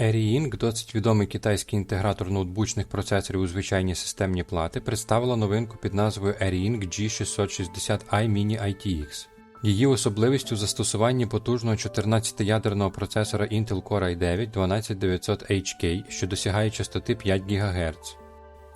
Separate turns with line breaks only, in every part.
ARINC, досить відомий китайський інтегратор ноутбучних процесорів у звичайні системні плати, представила новинку під назвою ARINC G660i Mini ITX. Її особливістю застосування потужного 14-ядерного процесора Intel Core i9 12900HK, що досягає частоти 5 ГГц.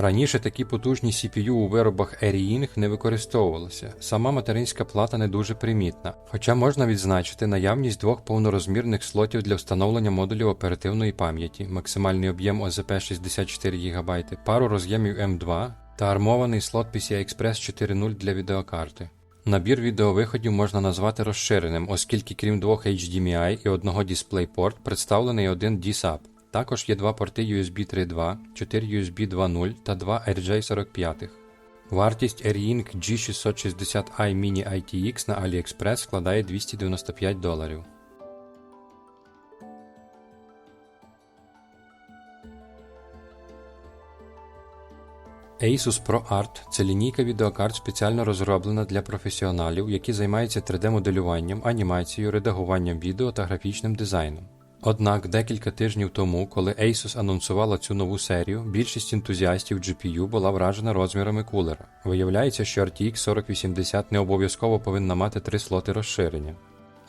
Раніше такі потужні CPU у виробах ARINC не використовувалися. Сама материнська плата не дуже примітна, хоча можна відзначити наявність двох повнорозмірних слотів для встановлення модулів оперативної пам'яті, максимальний об'єм ОЗП 64 ГБ, пару роз'ємів M2 та армований слот PCI-Express 4.0 для відеокарти. Набір відеовиходів можна назвати розширеним, оскільки крім двох HDMI і одного DisplayPort представлений один DSAP. Також є два порти USB 3.2, 4 USB 2.0 та два RJ45. Вартість AirInc G660i Mini ITX на AliExpress складає 295 доларів. Asus ProArt – це лінійка відеокарт спеціально розроблена для професіоналів, які займаються 3D-моделюванням, анімацією, редагуванням відео та графічним дизайном. Однак декілька тижнів тому, коли Asus анонсувала цю нову серію, більшість ентузіастів GPU була вражена розмірами кулера. Виявляється, що RTX 4080 не обов'язково повинна мати три слоти розширення.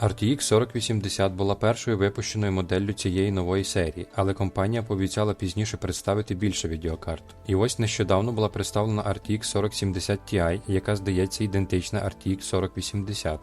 RTX 4080 була першою випущеною моделлю цієї нової серії, але компанія пообіцяла пізніше представити більше відеокарт. І ось нещодавно була представлена RTX 4070 Ti, яка здається ідентична RTX 4080.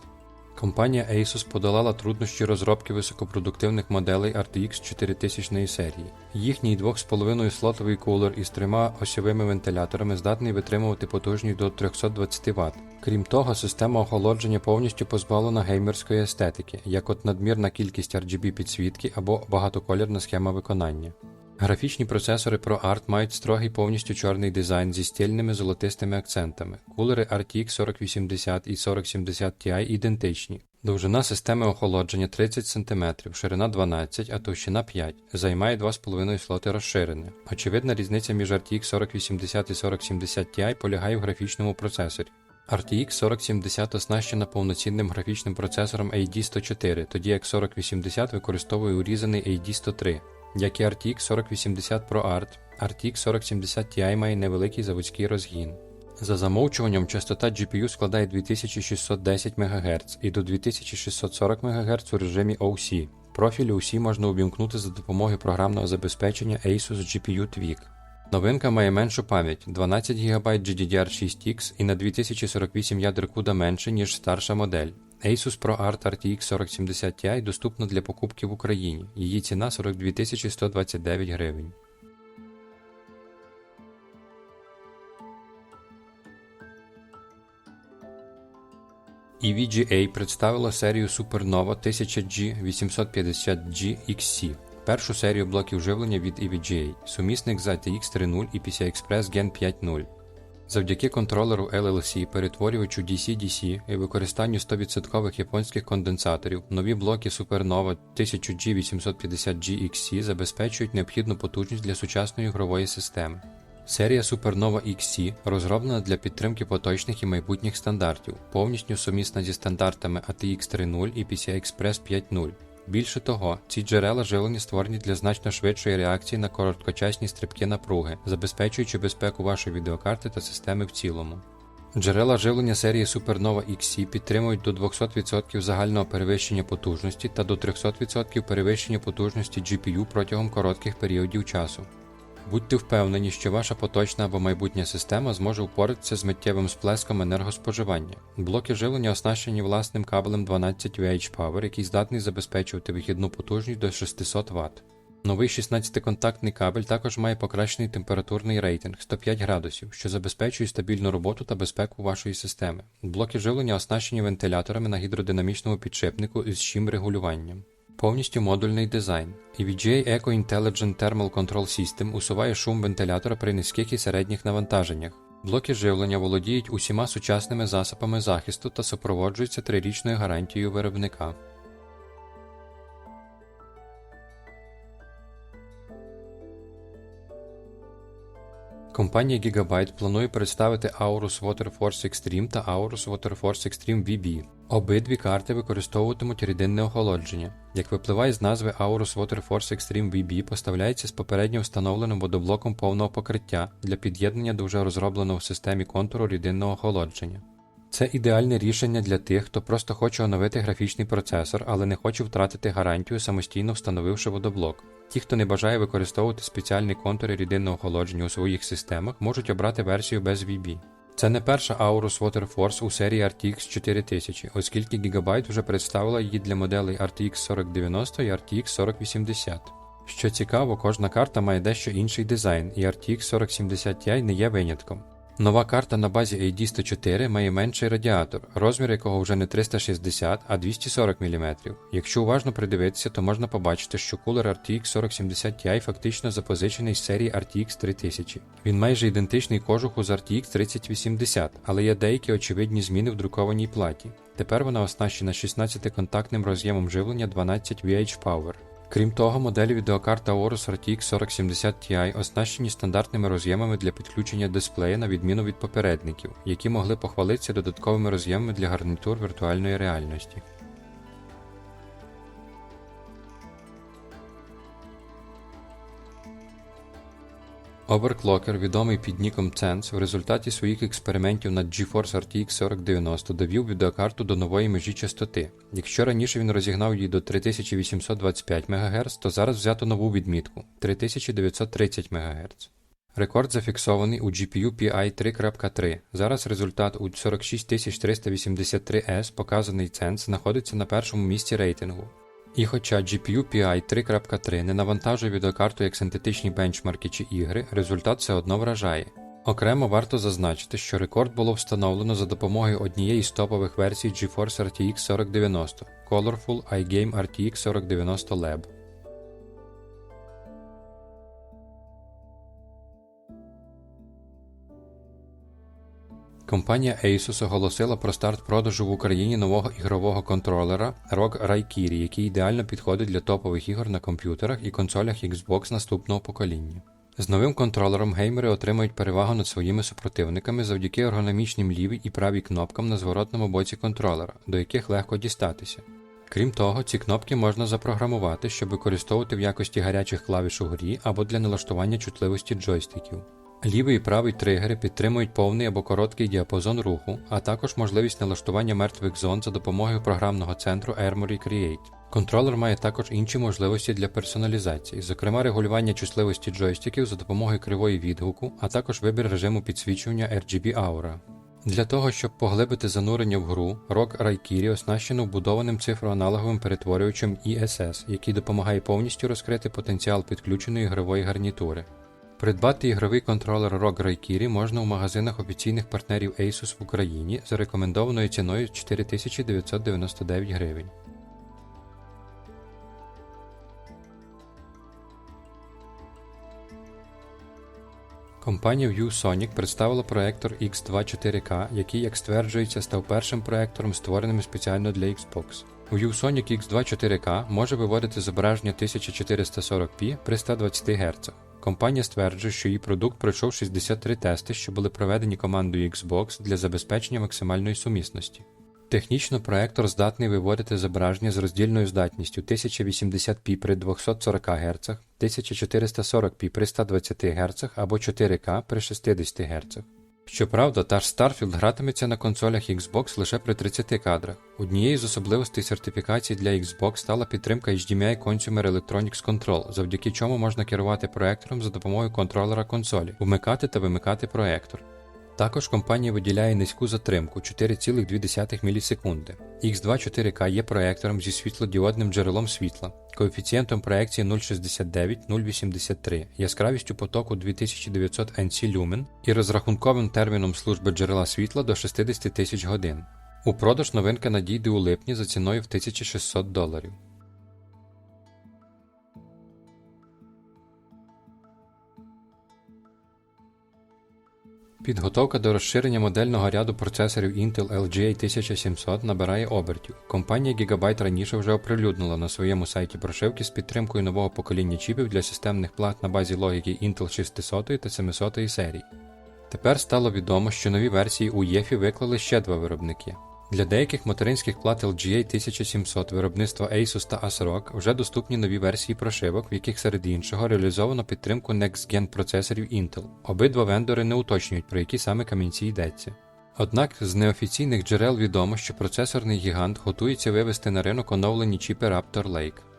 Компанія Asus подолала труднощі розробки високопродуктивних моделей RTX 4000 серії. Їхній 2,5 слотовий кулер із трьома осьовими вентиляторами здатний витримувати потужність до 320 Вт. Крім того, система охолодження повністю позбавлена геймерської естетики, як от надмірна кількість RGB підсвітки або багатоколірна схема виконання. Графічні процесори ProArt мають строгий повністю чорний дизайн зі стильними золотистими акцентами. Кулери RTX 4080 і 4070 Ti ідентичні. Довжина системи охолодження 30 см, ширина 12, а товщина 5, займає 2,5 слоти розширене. Очевидна різниця між RTX 4080 і 4070 Ti полягає в графічному процесорі. RTX 4070 оснащена повноцінним графічним процесором AD104, тоді як 4080 використовує урізаний AD103. Як і RTX 4080 ProArt, RTX 4070 Ti має невеликий заводський розгін. За замовчуванням частота GPU складає 2610 МГц і до 2640 МГц у режимі OC. Профіль OC можна увімкнути за допомогою програмного забезпечення Asus GPU Tweak. Новинка має меншу пам'ять 12 ГБ GDDR6X і на 2048 ядер CUDA менше, ніж старша модель. Asus ProArt RTX 4070 Ti доступна для покупки в Україні. Її ціна 42 129 гривень. EVGA представила серію Supernova 1000G 850G XC, першу серію блоків живлення від EVGA, сумісник з ATX 3.0 і PCI-Express Gen 5.0. Завдяки контролеру LLC, перетворювачу DC-DC і використанню 100% японських конденсаторів, нові блоки Supernova 1000G850G XC забезпечують необхідну потужність для сучасної ігрової системи. Серія Supernova XC розроблена для підтримки поточних і майбутніх стандартів, повністю сумісна зі стандартами ATX 3.0 і PCI-Express 5.0. Більше того, ці джерела живлення створені для значно швидшої реакції на короткочасні стрибки напруги, забезпечуючи безпеку вашої відеокарти та системи в цілому. Джерела живлення серії Supernova XC підтримують до 200% загального перевищення потужності та до 300% перевищення потужності GPU протягом коротких періодів часу. Будьте впевнені, що ваша поточна або майбутня система зможе впоратися з миттєвим сплеском енергоспоживання. Блоки живлення оснащені власним кабелем 12 VH Power, який здатний забезпечувати вихідну потужність до 600 Вт. Новий 16-контактний кабель також має покращений температурний рейтинг 105 градусів, що забезпечує стабільну роботу та безпеку вашої системи. Блоки живлення оснащені вентиляторами на гідродинамічному підшипнику із щим регулюванням. Повністю модульний дизайн. EVGA Eco Intelligent Thermal Control System усуває шум вентилятора при низьких і середніх навантаженнях. Блоки живлення володіють усіма сучасними засобами захисту та супроводжуються трирічною гарантією виробника. Компанія Gigabyte планує представити Aorus Waterforce Extreme та Aorus Waterforce Extreme VB. Обидві карти використовуватимуть рідинне охолодження. Як випливає з назви Aorus Waterforce Extreme VB, поставляється з попередньо встановленим водоблоком повного покриття для під'єднання до вже розробленого в системі контуру рідинного охолодження. Це ідеальне рішення для тих, хто просто хоче оновити графічний процесор, але не хоче втратити гарантію, самостійно встановивши водоблок. Ті, хто не бажає використовувати спеціальні контури рідинного охолодження у своїх системах, можуть обрати версію без VB. Це не перша Aorus Waterforce у серії RTX 4000, оскільки Gigabyte вже представила її для моделей RTX 4090 і RTX 4080. Що цікаво, кожна карта має дещо інший дизайн, і RTX 4070 Ti не є винятком. Нова карта на базі AD104 має менший радіатор, розмір якого вже не 360, а 240 мм. Якщо уважно придивитися, то можна побачити, що кулер RTX 4070 Ti фактично запозичений з серії RTX 3000. Він майже ідентичний кожуху з RTX 3080, але є деякі очевидні зміни в друкованій платі. Тепер вона оснащена 16-контактним роз'ємом живлення 12 VH Power. Крім того, моделі відеокарт Aorus RTX 4070 Ti оснащені стандартними роз'ємами для підключення дисплея на відміну від попередників, які могли похвалитися додатковими роз'ємами для гарнітур віртуальної реальності. Overclocker, відомий під ніком Cens, в результаті своїх експериментів над GeForce RTX 4090 довів відеокарту до нової межі частоти. Якщо раніше він розігнав її до 3825 МГц, то зараз взято нову відмітку 3930 МГц. Рекорд зафіксований у GPU PI 3.3. Зараз результат у 46383S, показаний Cens, знаходиться на першому місці рейтингу. І хоча GPU PI 3.3 не навантажує відеокарту як синтетичні бенчмарки чи ігри, результат все одно вражає. Окремо варто зазначити, що рекорд було встановлено за допомогою однієї з топових версій GeForce RTX 4090 Colorful iGame RTX 4090 Lab. Компанія Asus оголосила про старт продажу в Україні нового ігрового контролера ROG Raikiri, який ідеально підходить для топових ігор на комп'ютерах і консолях Xbox наступного покоління. З новим контролером геймери отримають перевагу над своїми супротивниками завдяки ергономічним лівій і правій кнопкам на зворотному боці контролера, до яких легко дістатися. Крім того, ці кнопки можна запрограмувати, щоб використовувати в якості гарячих клавіш у грі або для налаштування чутливості джойстиків. Лівий і правий тригери підтримують повний або короткий діапазон руху, а також можливість налаштування мертвих зон за допомогою програмного центру Armory Create. Контролер має також інші можливості для персоналізації, зокрема регулювання чутливості джойстиків за допомогою кривої відгуку, а також вибір режиму підсвічування RGB Aura. Для того, щоб поглибити занурення в гру, ROG Raikiri оснащено вбудованим цифроаналоговим перетворювачем ESS, який допомагає повністю розкрити потенціал підключеної ігрової гарнітури. Придбати ігровий контролер ROG Raikiri можна у магазинах офіційних партнерів Asus в Україні за рекомендованою ціною 4999 гривень. Компанія ViewSonic представила проектор X2 4K, який, як стверджується, став першим проектором, створеним спеціально для Xbox. ViewSonic X2 4K може виводити зображення 1440p при 120 Гц. Компанія стверджує, що її продукт пройшов 63 тести, що були проведені командою Xbox для забезпечення максимальної сумісності. Технічно проектор здатний виводити зображення з роздільною здатністю 1080p при 240 Гц, 1440p при 120 Гц або 4К при 60 Гц. Щоправда, та ж Starfield гратиметься на консолях Xbox лише при 30 кадрах. Однією з особливостей сертифікації для Xbox стала підтримка HDMI Consumer Electronics Control, завдяки чому можна керувати проектором за допомогою контролера консолі, вмикати та вимикати проектор. Також компанія виділяє низьку затримку 4,2 мілісекунди. X2 4K є проектором зі світлодіодним джерелом світла, коефіцієнтом проекції 0,69-0,83, яскравістю потоку 2900 NC люмен і розрахунковим терміном служби джерела світла до 60 тисяч годин. У продаж новинка надійде у липні за ціною в 1600 доларів. Підготовка до розширення модельного ряду процесорів Intel LGA 1700 набирає обертів. Компанія Gigabyte раніше вже оприлюднила на своєму сайті прошивки з підтримкою нового покоління чіпів для системних плат на базі логіки Intel 600 та 700 серій. Тепер стало відомо, що нові версії у ЄФІ виклали ще два виробники. Для деяких материнських плат LGA 1700 виробництва Asus та ASRock вже доступні нові версії прошивок, в яких серед іншого реалізовано підтримку Next-Gen процесорів Intel. Обидва вендори не уточнюють, про які саме камінці йдеться. Однак з неофіційних джерел відомо, що процесорний гігант готується вивести на ринок оновлені чіпи Raptor Lake.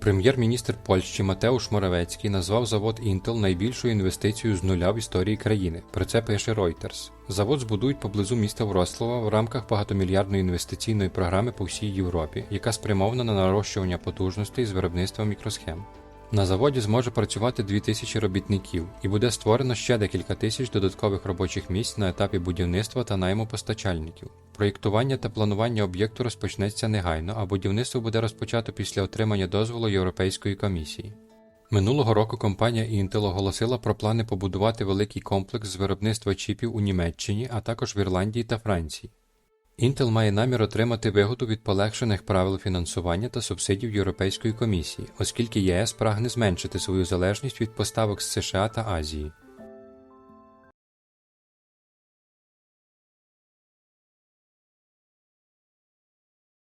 Прем'єр-міністр Польщі Матеуш Моравецький назвав завод Intel найбільшою інвестицією з нуля в історії країни. Про це пише Reuters. Завод збудують поблизу міста Врослава в рамках багатомільярдної інвестиційної програми по всій Європі, яка спрямована на нарощування потужностей з виробництва мікросхем. На заводі зможе працювати 2000 робітників і буде створено ще декілька тисяч додаткових робочих місць на етапі будівництва та найму постачальників. Проєктування та планування об'єкту розпочнеться негайно, а будівництво буде розпочато після отримання дозволу Європейської комісії. Минулого року компанія Intel оголосила про плани побудувати великий комплекс з виробництва чіпів у Німеччині, а також в Ірландії та Франції. Intel має намір отримати вигоду від полегшених правил фінансування та субсидій Європейської комісії, оскільки ЄС прагне зменшити свою залежність від поставок з США та Азії.